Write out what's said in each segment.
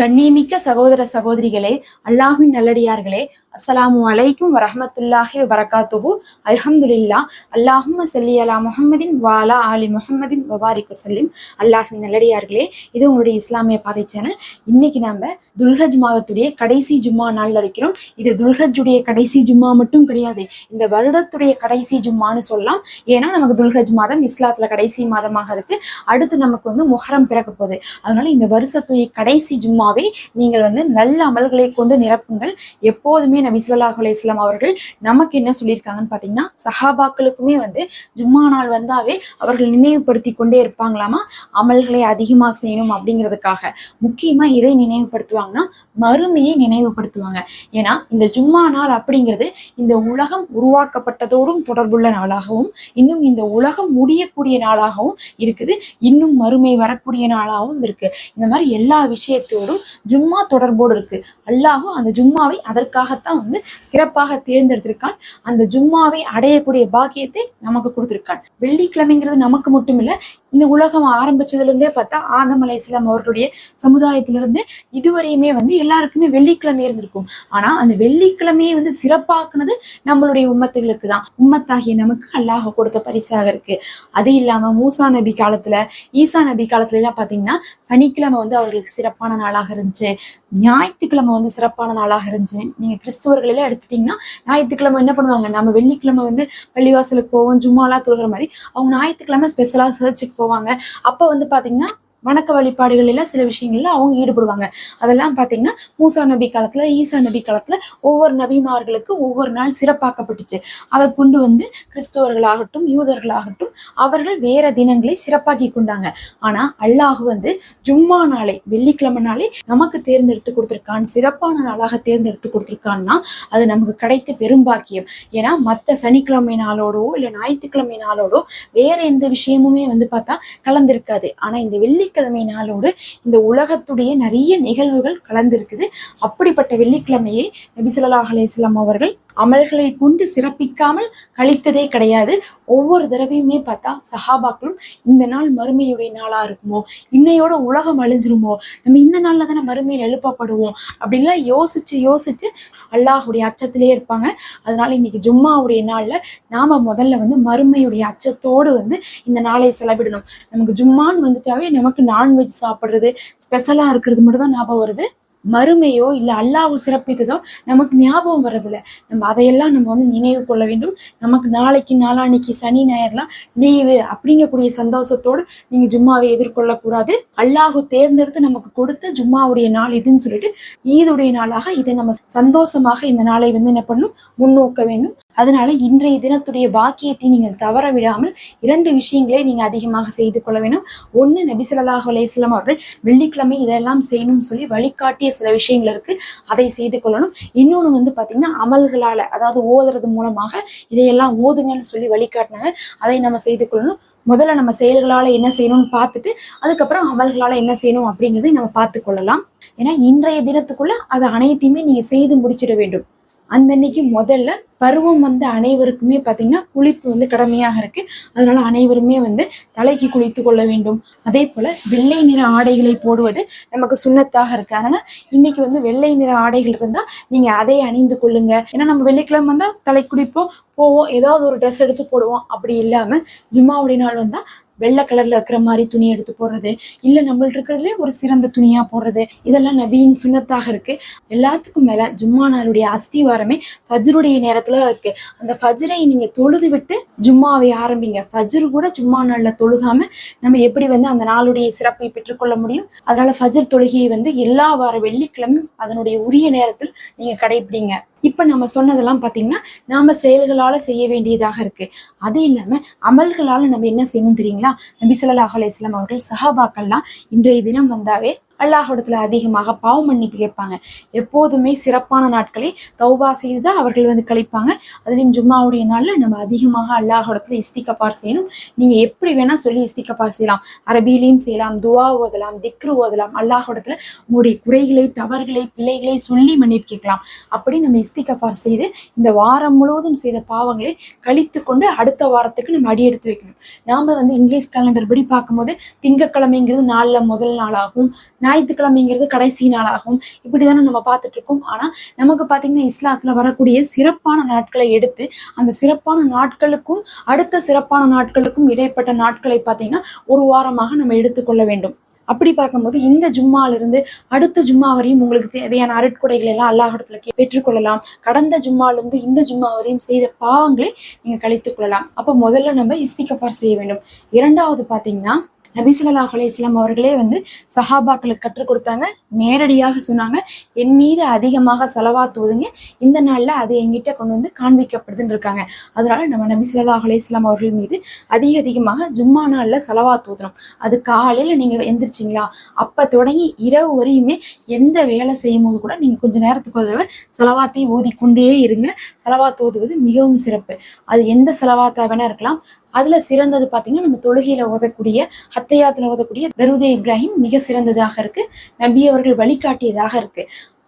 கண்ணியமிக்க சகோதர சகோதரிகளே அல்லாஹின் நல்லடியார்களே அஸ்ஸலாமு அலைக்கும் வரஹமத்துல்லாஹி வரகாத்துஹு அல்ஹம்துலில்லா அல்லாஹும் ஸல்லி அலா முஹம்மதின் வாலா அலி முஹம்மதின் வபாரிக் வசல்லிம் அல்லாஹின் நல்லடியார்களே இது உங்களுடைய இஸ்லாமிய பாதை சேனல். இன்னைக்கு நம்ம துல்ஹஜ் மாதத்துடைய கடைசி ஜும்மா நாள்ல இருக்கிறோம் இது துல்ஹஜுடைய கடைசி ஜும்மா மட்டும் கிடையாது இந்த வருடத்துடைய கடைசி ஜும்மான்னு சொல்லலாம். ஏன்னா நமக்கு துல்ஹஜ் மாதம் இஸ்லாத்துல கடைசி மாதமாக இருக்கு. அடுத்து நமக்கு வந்து முஹரம் பிறக்க போகுது. அதனால இந்த வருஷத்துடைய கடைசி ஜும்மா ஜும்மாவை நீங்கள் வந்து நல்ல அமல்களை கொண்டு நிரப்புங்கள். எப்போதுமே நபி ஸல்லல்லாஹு அலைஹி அவர்கள் நமக்கு என்ன சொல்லியிருக்காங்கன்னு பார்த்தீங்கன்னா சஹாபாக்களுக்குமே வந்து ஜும்மா நாள் வந்தாவே அவர்கள் நினைவுபடுத்தி கொண்டே இருப்பாங்களாமா? அமல்களை அதிகமாக செய்யணும் அப்படிங்கிறதுக்காக. முக்கியமா இதை நினைவுபடுத்துவாங்கன்னா மறுமையை நினைவுபடுத்துவாங்க. ஏன்னா இந்த ஜும்மா நாள் அப்படிங்கிறது இந்த உலகம் உருவாக்கப்பட்டதோடும் தொடர்புள்ள நாளாகவும் இன்னும் இந்த உலகம் முடியக்கூடிய நாளாகவும் இருக்குது. இன்னும் மறுமை வரக்கூடிய நாளாகவும் இருக்கு. இந்த மாதிரி எல்லா விஷயத்தோடும் ஜும்மா தொடர்போடு இருக்கு. அல்லாஹும் அந்த ஜும்மாவை அதற்காகத்தான் வந்து சிறப்பாக தேர்ந்தெடுத்திருக்கான். அந்த ஜும்மாவை அடையக்கூடிய பாக்கியத்தை நமக்கு கொடுத்திருக்கான். வெள்ளிக்கிழமைங்கிறது நமக்கு மட்டும் இந்த உலகம் ஆரம்பிச்சதுல இருந்தே பார்த்தா ஆதம் அலை இஸ்லாம் அவர்களுடைய சமுதாயத்திலிருந்து இதுவரையுமே வந்து எல்லாருக்குமே வெள்ளிக்கிழமை இருந்திருக்கும். ஆனா அந்த வெள்ளிக்கிழமையை வந்து சிறப்பாக்குனது நம்மளுடைய உம்மத்துகளுக்கு தான். உம்மத்தாகிய நமக்கு அல்லாஹ் கொடுத்த பரிசாக இருக்கு. அது இல்லாம மூசா நபி காலத்துல ஈசா நபி காலத்துல எல்லாம் பாத்தீங்கன்னா சனிக்கிழமை வந்து அவர்களுக்கு சிறப்பான நாளாக இருந்துச்சு. ஞாயிற்றுக்கிழமை வந்து சிறப்பான நாளாக இருந்துச்சு. நீங்க கிறிஸ்துவர்கள் எல்லாம் எடுத்துட்டீங்கன்னா ஞாயிற்றுக்கிழமை என்ன பண்ணுவாங்க? நம்ம வெள்ளிக்கிழமை வந்து பள்ளிவாசலுக்கு போவோம் ஜும்மாலாம் தொழுகிற மாதிரி அவங்க ஞாயிற்றுக்கிழமை ஸ்பெஷலா சர்ச்சுக்கு போவாங்க. அப்போ வந்து பாத்தீங்கன்னா வணக்க வழிபாடுகள் எல்லாம் சில விஷயங்கள்ல அவங்க ஈடுபடுவாங்க. அதெல்லாம் பாத்தீங்கன்னா மூசா நபி காலத்துல ஈசா நபி காலத்துல ஒவ்வொரு நபிமார்களுக்கு ஒவ்வொரு நாள் சிறப்பாக்கப்பட்டுச்சு. அதை கொண்டு வந்து கிறிஸ்தவர்களாகட்டும் யூதர்களாகட்டும் அவர்கள் வேற தினங்களை சிறப்பாக்கி கொண்டாங்க. ஆனா அல்லாஹ் வந்து ஜும்மா நாளை வெள்ளிக்கிழமை நாளை நமக்கு தேர்ந்தெடுத்து கொடுத்திருக்கான். சிறப்பான நாளாக தேர்ந்தெடுத்து கொடுத்திருக்கான்னா அது நமக்கு கிடைத்த பெரும்பாக்கியம் ஏன்னா மற்ற சனிக்கிழமை நாளோடோ இல்ல ஞாயிற்றுக்கிழமை நாளோடோ வேற எந்த விஷயமுமே வந்து பார்த்தா கலந்திருக்காது. ஆனா இந்த வெள்ளி வெள்ளிக்கிழமை நாளோடு இந்த உலகத்துடைய நிறைய நிகழ்வுகள் கலந்திருக்குது. அப்படிப்பட்ட வெள்ளிக்கிழமையை நபி ஸல்லல்லாஹு அவர்கள் அமல்களை கொண்டு சிறப்பிக்காமல் கழித்ததே கிடையாது. ஒவ்வொரு தடவையுமே பார்த்தா சஹாபாக்களும் இந்த நாள் மறுமையுடைய நாளா இருக்குமோ? இன்னையோட உலகம் அழிஞ்சிருமோ? நம்ம இந்த நாள்ல தானே மறுமையில் எழுப்பப்படுவோம்? அப்படின்லாம் யோசிச்சு யோசிச்சு அல்லாஹுடைய அச்சத்திலே இருப்பாங்க. அதனால இன்னைக்கு ஜும்மாவுடைய நாள்ல நாம முதல்ல வந்து மறுமையுடைய அச்சத்தோடு வந்து இந்த நாளை செலவிடணும். நமக்கு ஜும்மான்னு வந்துட்டாவே நமக்கு நான்வெஜ் சாப்பிடுறது ஸ்பெஷலா இருக்கிறது மட்டும் தான் ஞாபகம் வருது. மறுமையோ இல்ல அல்லாஹ் சிறப்பித்ததோ நமக்கு ஞாபகம் வர்றதில்ல. நம்ம அதையெல்லாம் நம்ம வந்து நினைவு கொள்ள வேண்டும். நமக்கு நாளைக்கு நாளான்னைக்கு சனி ஞாயிறுலாம் லீவு அப்படிங்கக்கூடிய சந்தோஷத்தோடு நீங்க ஜும்மாவை எதிர்கொள்ளக்கூடாது. அல்லாஹு தேர்ந்தெடுத்து நமக்கு கொடுத்த ஜும்மாவுடைய நாள் இதுன்னு சொல்லிட்டு ஈதுடைய நாளாக இதை நம்ம சந்தோஷமாக இந்த நாளை வந்து என்ன பண்ணணும் முன்னோக்க வேண்டும். அதனால இன்றைய தினத்துடைய பாக்கியத்தை நீங்கள் தவற விடாமல் இரண்டு விஷயங்களை நீங்க அதிகமாக செய்து கொள்ள வேண்டும். ஒண்ணு நபிசல்லாஹ் அலையம் அவர்கள் வெள்ளிக்கிழமை இதெல்லாம் செய்யணும்னு சொல்லி வழிகாட்டிய சில விஷயங்கள் இருக்கு. அதை செய்து கொள்ளணும். இன்னொன்னு வந்து பாத்தீங்கன்னா அமல்களால அதாவது ஓதுறது மூலமாக இதையெல்லாம் ஓதுங்கன்னு சொல்லி வழிகாட்டினாங்க. அதை நம்ம செய்து கொள்ளணும். முதல்ல நம்ம செயல்களால என்ன செய்யணும்னு பார்த்துட்டு அதுக்கப்புறம் அமல்களால என்ன செய்யணும் அப்படிங்கிறதை நம்ம பார்த்து கொள்ளலாம். ஏன்னா இன்றைய தினத்துக்குள்ள அது அனைத்தையுமே நீங்க செய்து முடிச்சிட வேண்டும். அந்த அன்னைக்கு முதல்ல பருவம் வந்து அனைவருக்குமே பார்த்தீங்கன்னா குளிப்பு வந்து கடமையாக இருக்கு. அதனால அனைவருமே வந்து தலைக்கு குளித்து கொள்ள வேண்டும். அதே போல வெள்ளை நிற ஆடைகளை போடுவது நமக்கு சுண்ணத்தாக இருக்கு. அதனால இன்னைக்கு வந்து வெள்ளை நிற ஆடைகள் இருந்தா நீங்க அதை அணிந்து கொள்ளுங்க. ஏன்னா நம்ம வெள்ளிக்கிழமை வந்தா தலை குளிப்போம் போவோம் ஏதாவது ஒரு ட்ரெஸ் எடுத்து போடுவோம். அப்படி இல்லாம ஜும்மாவுடைய நாள் வந்தா வெள்ளை கலர்ல இருக்கிற மாதிரி துணி எடுத்து போடுறது இல்ல நம்மள்ட்ட இருக்கிறதுலே ஒரு சிறந்த துணியா போடுறது இதெல்லாம் நவீன் சுண்ணத்தாக இருக்கு. எல்லாத்துக்கும் மேல ஜும்மா நாளுடைய அஸ்திவாரமே ஃபஜ்ருடைய நேரத்துல இருக்கு. அந்த ஃபஜ்ரை நீங்க தொழுது விட்டு ஜும்மாவை ஆரம்பிங்க. ஃபஜ்ரு கூட ஜும்மா நாள்ல தொழுகாம நம்ம எப்படி வந்து அந்த நாளுடைய சிறப்பை பெற்றுக்கொள்ள முடியும்? அதனால ஃபஜ்ர் தொழுகையை வந்து எல்லா வார வெள்ளிக்கிழமையும் அதனுடைய உரிய நேரத்தில் நீங்க கடைபிடிங்க இப்ப நம்ம சொன்னதெல்லாம் பாத்தீங்கன்னா நாம செயல்களால செய்ய வேண்டியதாக இருக்கு. அது இல்லாம அமல்களால நம்ம என்ன செய்யணும் தெரியுங்களா? நபி சொல்லா அலைஹி அவர்கள் சஹாபாக்கள்லாம் இன்றைய தினம் வந்தாவே அல்லாஹிடத்துல அதிகமாக பாவம் மன்னிப்பு கேட்பாங்க. எப்போதுமே சிறப்பான நாட்களை தௌபா செய்து தான் அவர்கள் வந்து கழிப்பாங்க. அதுலேயும் ஜும்மாவுடைய நாள்ல நம்ம அதிகமாக அல்லாஹிடத்துல இஸ்திகபார் செய்யணும். நீங்க எப்படி வேணா சொல்லி இஸ்திகபார் செய்யலாம். அரபியிலையும் செய்யலாம் துவா ஓதலாம் திக்ரு ஓதலாம். அல்லாஹிடத்துல உங்களுடைய குறைகளை தவறுகளை பிழைகளை சொல்லி மன்னிப்பு கேட்கலாம். அப்படி நம்ம இஸ்திகபார் செய்து இந்த வாரம் முழுவதும் செய்த பாவங்களை கழித்து கொண்டு அடுத்த வாரத்துக்கு நம்ம அடி எடுத்து வைக்கணும். நாம வந்து இங்கிலீஷ் கேலண்டர் படி பார்க்கும்போது திங்கக்கிழமைங்கிறது நாள்ல முதல் நாளாகும். ஞாயிற்றுக்கிழமைங்கிறது கடைசி நாளாகும். இப்படிதானே நம்ம பார்த்துட்டு இருக்கோம் ஆனா நமக்கு பாத்தீங்கன்னா இஸ்லாத்துல வரக்கூடிய சிறப்பான நாட்களை எடுத்து அந்த சிறப்பான நாட்களுக்கும் அடுத்த சிறப்பான நாட்களுக்கும் இடைப்பட்ட நாட்களை பார்த்தீங்கன்னா ஒரு வாரமாக நம்ம எடுத்துக்கொள்ள வேண்டும். அப்படி பார்க்கும்போது இந்த ஜும்மாலிருந்து அடுத்த ஜும்மா வரையும் உங்களுக்கு தேவையான அருட்கொடைகளை எல்லாம் அல்லாஹிடத்துல பெற்றுக்கொள்ளலாம். கடந்த ஜும்மாலிருந்து இந்த ஜும்மா வரையும் செய்த பாவங்களை நீங்க கழித்துக் கொள்ளலாம் அப்ப முதல்ல நம்ம இஸ்திகஃபார் செய்ய வேண்டும். இரண்டாவது பாத்தீங்கன்னா நபி ஸல்லல்லாஹு அவர்களே வந்து சஹாபாக்களுக்கு கற்றுக் கொடுத்தாங்க. நேரடியாக சொன்னாங்க என் மீது அதிகமாக செலவா தோதுங்க இந்த நாள்ல அது எங்கிட்ட கொண்டு வந்து காண்பிக்கப்படுதுன்னு இருக்காங்க. அதனால நம்ம நபி ஸல்லல்லாஹு அவர்கள் மீது அதிக அதிகமாக ஜும்மா நாள்ல செலவா ஓதணும் அது காலையில நீங்க எந்திரிச்சிங்களா? அப்ப தொடங்கி இரவு வரையுமே எந்த வேலை செய்யும் போது கூட நீங்க கொஞ்ச நேரத்துக்கு ஒரு தடவை செலவாத்தை ஓதிக்கொண்டே இருங்க. செலவாத்து ஓதுவது மிகவும் சிறப்பு. அது எந்த செலவாத்தா வேணா இருக்கலாம். அதுல சிறந்தது பாத்தீங்கன்னா நம்ம தொழுகையில ஓதக்கூடிய ஹத்தையாத்துல ஓதக்கூடிய தருதே இப்ராஹிம் மிக சிறந்ததாக இருக்கு. நபி அவர்கள் வழிகாட்டியதாக இருக்கு.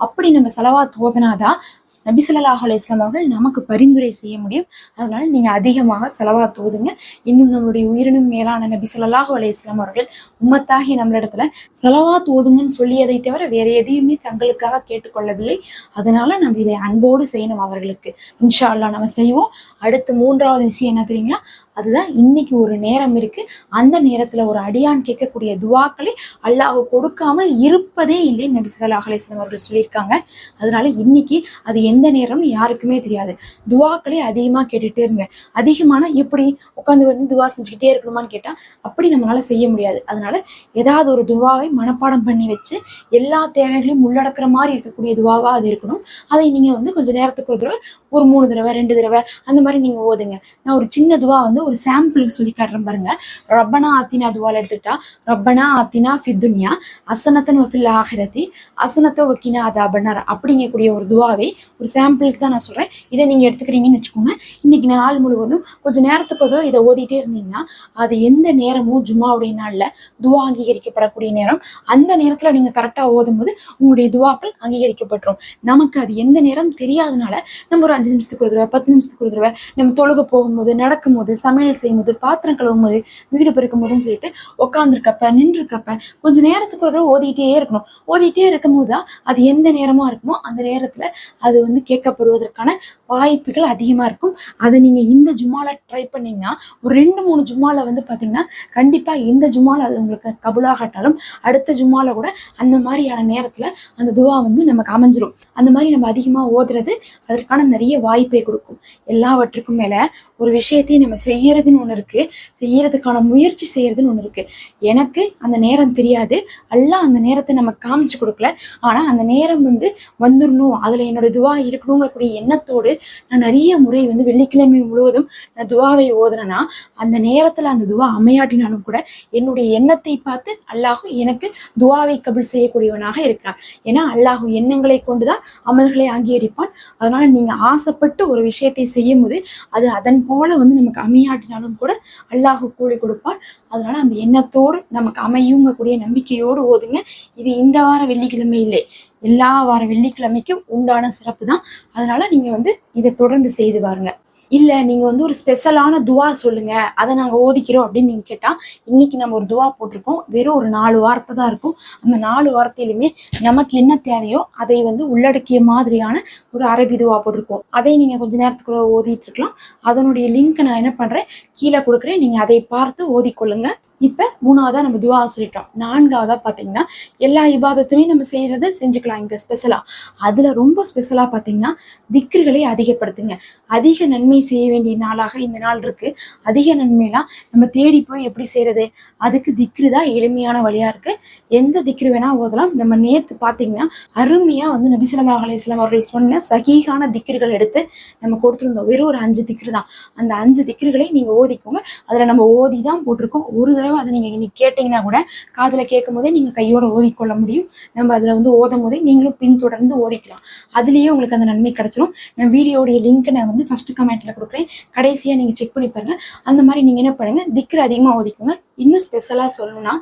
அப்படி நம்ம செலவா ஓதனாதான் நபி ஸல்லல்லாஹு அலைஹி அவர்கள் நமக்கு பரிந்துரை செய்ய முடியும். அதனால நீங்க அதிகமாக செலவா தோதுங்க இன்னும் நம்மளுடைய உயிரினும் மேலான நபி ஸல்லல்லாஹு அலைஹி அவர்கள் உம்மத்தாகி நம்மளிடத்துல செலவா தோதுங்கன்னு சொல்லியதை தவிர வேற எதையுமே தங்களுக்காக கேட்டுக்கொள்ளவில்லை. அதனால நம்ம இதை அன்போடு செய்யணும் அவர்களுக்கு. இன்ஷா அல்லாஹ் நம்ம செய்வோம். அடுத்து மூன்றாவது விஷயம் என்ன தெரியுங்களா? அதுதான் இன்னைக்கு ஒரு நேரம் இருக்கு. அந்த நேரத்துல ஒரு அடியான் கேட்கக்கூடிய துவாக்களை அல்லாஹ் கொடுக்காமல் இருப்பதே இல்லை நபி ஸல்லல்லாஹு அலிஸ்லாம் அவர்கள் சொல்லியிருக்காங்க. அதனால இன்னைக்கு அது எந்த நேரம்னு யாருக்குமே தெரியாது. துவாக்களை அதிகமா கேட்டுட்டே இருங்க. அதிகமான எப்படி உட்காந்து வந்து துவா செஞ்சுக்கிட்டே இருக்கணுமான்னு கேட்டா அப்படி நம்மளால செய்ய முடியாது. அதனால ஏதாவது ஒரு துவாவை மனப்பாடம் பண்ணி வச்சு எல்லா தேவைகளையும் உள்ளடக்கிற மாதிரி இருக்கக்கூடிய துவாவா அது இருக்கணும். அதை நீங்க வந்து கொஞ்சம் நேரத்துக்கு ஒரு தடவை ஒரு மூணு தடவை ரெண்டு தடவை அந்த மாதிரி நீங்க ஓதுங்க. நான் ஒரு சின்ன துவா வந்து ஒரு சாம்பிள் சொல்லி காட்டுறேன் பாருங்க. ரப்பனா ஆத்தினா துவால எடுத்துக்கிட்டா ரப்பனா ஆத்தினா ஃபித்துன்யா அசனத்தன் வஃபில் ஆஹிரத்தி அசனத்த வக்கினா அதாபனார் அப்படிங்கக்கூடிய ஒரு துவாவை ஒரு சாம்பிளுக்கு தான் நான் சொல்றேன். இதை நீங்க எடுத்துக்கிறீங்கன்னு வச்சுக்கோங்க. இன்னைக்கு நாள் முழுவதும் கொஞ்சம் நேரத்துக்கு ஏதோ இதை ஓதிட்டே இருந்தீங்கன்னா அது எந்த நேரமும் ஜும்மாவுடைய நாள்ல துவா அங்கீகரிக்கப்படக்கூடிய நேரம். அந்த நேரத்துல நீங்க கரெக்டா ஓதும்போது உங்களுடைய துவாக்கள் அங்கீகரிக்கப்பட்டுரும். நமக்கு அது எந்த நேரம் தெரியாதனால நம்ம ஒரு அஞ்சு நிமிஷத்துக்கு ஒரு தடவை பத்து நிமிஷத்துக்கு ஒரு தடவை நம்ம தொழுக போகும்போது நடக்கும்போது சமையல் செய்யும்போது பாத்திரம் கழுவும் போது வீடு பெருக்கும் போதுன்னு சொல்லிட்டு உட்காந்துருக்கப்ப நின்றுருக்கப்ப கொஞ்ச நேரத்துக்கு ஒரு தடவை ஓதிக்கிட்டே இருக்கணும். ஓதிக்கிட்டே இருக்கும்போது தான் அது எந்த நேரமா இருக்குமோ அந்த நேரத்தில் அது வந்து கேட்கப்படுவதற்கான வாய்ப்புகள் அதிகமா இருக்கும். அதை நீங்க இந்த ஜும்மாவில் ட்ரை பண்ணீங்கன்னா ஒரு ரெண்டு மூணு ஜும்மால வந்து பார்த்தீங்கன்னா கண்டிப்பா இந்த ஜும்மாவில் அது உங்களுக்கு கபுலாகட்டாலும் அடுத்த ஜும்மாவில் கூட அந்த மாதிரியான நேரத்தில் அந்த துவா வந்து நமக்கு அமைஞ்சிரும். அந்த மாதிரி நம்ம அதிகமாக ஓதுறது அதற்கான நிறைய வாய்ப்பை கொடுக்கும். எல்லாவற்றுக்கும் மேல ஒரு விஷயத்தையும் நம்ம செய்ய செய்யறதுன்னு ஒன்று இருக்கு. செய்யறதுக்கான முயற்சி செய்யறதுன்னு ஒன்று இருக்கு. எனக்கு அந்த நேரம் தெரியாது. எல்லாம் அந்த நேரத்தை நம்ம காமிச்சு கொடுக்கல. ஆனா அந்த நேரம் வந்து வந்துடணும் அதுல என்னோட துவா இருக்கணுங்கக்கூடிய எண்ணத்தோடு நான் நிறைய முறை வந்து வெள்ளிக்கிழமை முழுவதும் நான் துவாவை ஓதுனேன்னா அந்த நேரத்துல அந்த துவா அமையாட்டினாலும் கூட என்னுடைய எண்ணத்தை பார்த்து அல்லாஹு எனக்கு துவாவை கபில் செய்யக்கூடியவனாக இருக்கிறான். ஏன்னா அல்லாஹு எண்ணங்களை கொண்டுதான் அமல்களை அங்கீகரிப்பான். அதனால நீங்க ஆசைப்பட்டு ஒரு விஷயத்தை செய்யும் போது அது அதன் போல வந்து நமக்கு நிலைநாட்டினாலும் கூட அல்லாஹ் கூலி கொடுப்பான். அதனால அந்த எண்ணத்தோடு நமக்கு அமையுங்கக்கூடிய நம்பிக்கையோடு ஓதுங்க. இது இந்த வார வெள்ளிக்கிழமை இல்லை. எல்லா வார வெள்ளிக்கிழமைக்கும் உண்டான சிறப்பு தான் அதனால நீங்க வந்து இதை தொடர்ந்து செய்து பாருங்க. இல்ல நீங்க வந்து ஒரு ஸ்பெஷலான துவா சொல்லுங்க. அதை நாங்க ஓதிக்கிறோம் அப்படின்னு நீங்க கேட்டா இன்னைக்கு நம்ம ஒரு துவா போட்டிருக்கோம். வெறும் ஒரு நாலு வார்த்தை தான் இருக்கும். அந்த நாலு வார்த்தையிலுமே நமக்கு என்ன தேவையோ அதை வந்து உள்ளடக்கிய மாதிரியான ஒரு அரபி துவா போட்டிருக்கோம். அதை நீங்க கொஞ்ச நேரத்துக்குள்ள ஓதிட்டு இருக்கலாம். அதனுடைய லிங்க் நான் என்ன பண்றேன் கீழே கொடுக்குறேன். நீங்க அதை பார்த்து ஓதிக்கொள்ளுங்க. இப்ப மூணாவதா நம்ம துவா சொல்லிட்டோம் நான்காவதா பாத்தீங்கன்னா எல்லா இபாதத்துமே நம்ம செய்யறத செஞ்சுக்கலாம் இங்க ஸ்பெஷலா அதுல ரொம்ப ஸ்பெஷலாக பாத்தீங்கன்னா திக்ருகளை அதிகப்படுத்துங்க. அதிக நன்மை செய்ய வேண்டிய நாளாக இந்த நாள் இருக்கு. அதிக நன்மைலாம் நம்ம தேடி போய் எப்படி செய்யறது? அதுக்கு திக்ரு தான் எளிமையான வழியா இருக்கு. எந்த திக்ரு வேணா ஓதலாம். நம்ம நேத்து பாத்தீங்கன்னா அருமையா வந்து நபிசல்லா அலையம் அவர்கள் சொன்ன சகிகான திக்ருகள் எடுத்து நம்ம கொடுத்துருந்தோம். வெறும் ஒரு அஞ்சு திக்ரு தான். அந்த அஞ்சு திக்ருகளை நீங்க ஓதிக்கோங்க. அதுல நம்ம ஓதி தான் போட்டிருக்கோம். ஒரு தடவை அதை நீங்க இன்னைக்கு கேட்டீங்கன்னா கூட காதில் கேட்கும் போதே நீங்க கையோட ஓதிக்கொள்ள முடியும். நம்ம அதில் வந்து ஓதும் போதே நீங்களும் பின்தொடர்ந்து ஓதிக்கலாம். அதுலேயே உங்களுக்கு அந்த நன்மை கிடச்சிரும். நான் வீடியோடைய லிங்க்கை நான் வந்து ஃபர்ஸ்ட் கமெண்ட்டில் கொடுக்குறேன். கடைசியா நீங்க செக் பண்ணி பாருங்க. அந்த மாதிரி நீங்க என்ன பண்ணுங்க? திக்ரு அதிகமாக ஓதிக்கோங்க. இன்னும் ஸ்பெஷலாக சொல்லணும்னா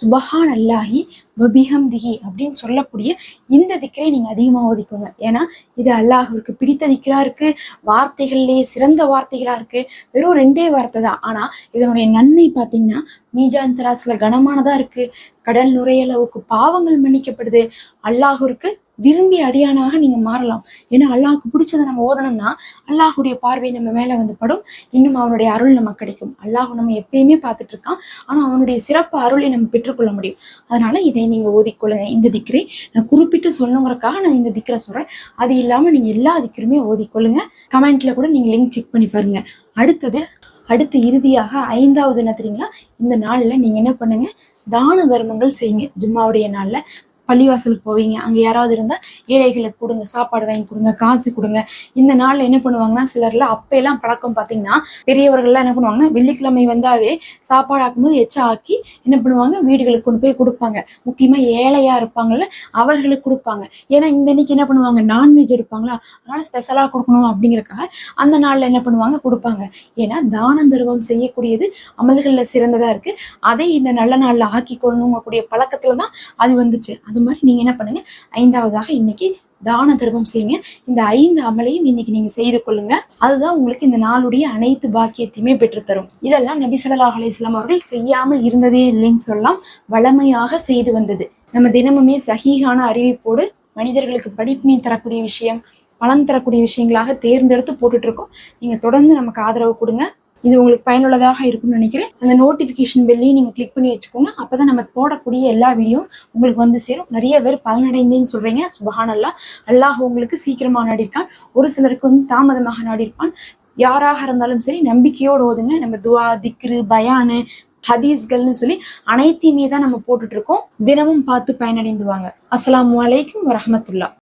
சுபஹான் அல்லாஹி வபிஹம்திஹி அப்படின்னு சொல்லக்கூடிய இந்த திக்கரை நீங்கள் அதிகமாக ஒதுக்குங்க ஏன்னா இது அல்லாஹ்விற்கு பிடித்த திக்கராக இருக்கு வார்த்தைகள்லேயே சிறந்த வார்த்தைகளாக இருக்கு. வெறும் ரெண்டே வார்த்தை தான். ஆனால் இதனுடைய நன்மை பார்த்தீங்கன்னா மீஜான் தராசில் கனமானதாக இருக்கு. கடல் நுரையளவுக்கு பாவங்கள் மன்னிக்கப்படுது. அல்லாஹ்விற்கு விரும்பி அடியானாக நீங்க மாறலாம். ஏன்னா அல்லாஹுக்கு பிடிச்சதை நம்ம ஓதனோம்னா அல்லாஹுடைய பார்வை நம்ம மேல வந்து படும். இன்னும் அவனுடைய அருள் நமக்கு கிடைக்கும். அல்லாஹ் நம்ம எப்பயுமே பார்த்துட்டு இருக்கான் ஆனா அவனுடைய சிறப்பு அருளை நம்ம பெற்றுக்கொள்ள முடியும். அதனால இதை நீங்க ஓதிக்கொள்ளுங்க. இந்த திக்கரை நான் குறிப்பிட்டு சொல்லணுங்கிறக்காக நான் இந்த திக்கரை சொல்றேன். அது இல்லாம நீங்க எல்லா திக்கருமே ஓதிக்கொள்ளுங்க. கமெண்ட்ல கூட நீங்க லிங்க் செக் பண்ணி பாருங்க. அடுத்தது அடுத்து இறுதியாக ஐந்தாவது என்ன தெரியுங்களா? இந்த நாள்ல நீங்க என்ன பண்ணுங்க? தான தர்மங்கள் செய்யுங்க. ஜும்மாவுடைய நாள்ல பள்ளிவாசலுக்கு போவீங்க. அங்க யாராவது இருந்தா ஏழைகளுக்கு கொடுங்க சாப்பாடு வாங்கி கொடுங்க காசு கொடுங்க. இந்த நாள்ல என்ன பண்ணுவாங்கன்னா சிலர்ல அப்பெல்லாம் பழக்கம் பாத்தீங்கன்னா பெரியவர்கள்லாம் என்ன பண்ணுவாங்கன்னா வெள்ளிக்கிழமை வந்தாவே சாப்பாடு ஆக்கும்போது எச்சா ஆக்கி என்ன பண்ணுவாங்க வீடுகளுக்கு கொண்டு போய் கொடுப்பாங்க. முக்கியமா ஏழையா இருப்பாங்கல்ல அவர்களுக்கு கொடுப்பாங்க. ஏன்னா இந்த அன்னைக்கு என்ன பண்ணுவாங்க நான்வெஜ் எடுப்பாங்களா? அதனால ஸ்பெஷலா கொடுக்கணும் அப்படிங்கறக்காக அந்த நாள்ல என்ன பண்ணுவாங்க கொடுப்பாங்க. ஏன்னா தான தர்மம் செய்யக்கூடியது அமல்கள்ல சிறந்ததா இருக்கு. அதை இந்த நல்ல நாள்ல ஆக்கி கொள்ளணுங்கக்கூடிய பழக்கத்துல தான் அது வந்துச்சு. அது மாதிரி நீங்க என்ன பண்ணுங்க? ஐந்தாவதாக இன்னைக்கு தான தர்மம் செய்யுங்க. இந்த ஐந்து அமலையும் இன்னைக்கு நீங்க செய்து கொள்ளுங்க. அதுதான் உங்களுக்கு இந்த நாளுடைய அனைத்து பாக்கியத்தையுமே பெற்றுத்தரும். இதெல்லாம் நபி ஸல்லல்லாஹு அலைஹி அவர்கள் செய்யாமல் இருந்ததே இல்லைன்னு சொல்லலாம். வளமையாக செய்து வந்தது. நம்ம தினமுமே சகிகான அறிவிப்போடு மனிதர்களுக்கு படிப்பினை தரக்கூடிய விஷயம் பலன் தரக்கூடிய விஷயங்களாக தேர்ந்தெடுத்து போட்டுட்டு இருக்கோம். நீங்க தொடர்ந்து நமக்கு ஆதரவு கொடுங்க. இது உங்களுக்கு பயனுள்ளதாக இருக்கும்னு நினைக்கிறேன். அந்த நோட்டிபிகேஷன் பெல்லையும் நீங்க கிளிக் பண்ணி வச்சுக்கோங்க. அப்பதான் நம்ம போடக்கூடிய எல்லா வீடியோ உங்களுக்கு வந்து சேரும். நிறைய பேர் பலனடைந்தேன்னு சொல்றீங்க. சுபஹானல்லா அல்லாஹ் அல்லாஹ் உங்களுக்கு சீக்கிரமா நாடிருக்கான். ஒரு சிலருக்கு வந்து தாமதமாக நாடிருப்பான். யாராக இருந்தாலும் சரி நம்பிக்கையோடு ஓதுங்க. நம்ம துவா திக்ரு பயானு ஹதீஸ்கள்னு சொல்லி அனைத்தையுமே தான் நம்ம போட்டுட்டு இருக்கோம். தினமும் பார்த்து பயனடைந்து வாங்க. அஸ்ஸலாமு அலைக்கும் வரஹ்மத்துல்லாஹ்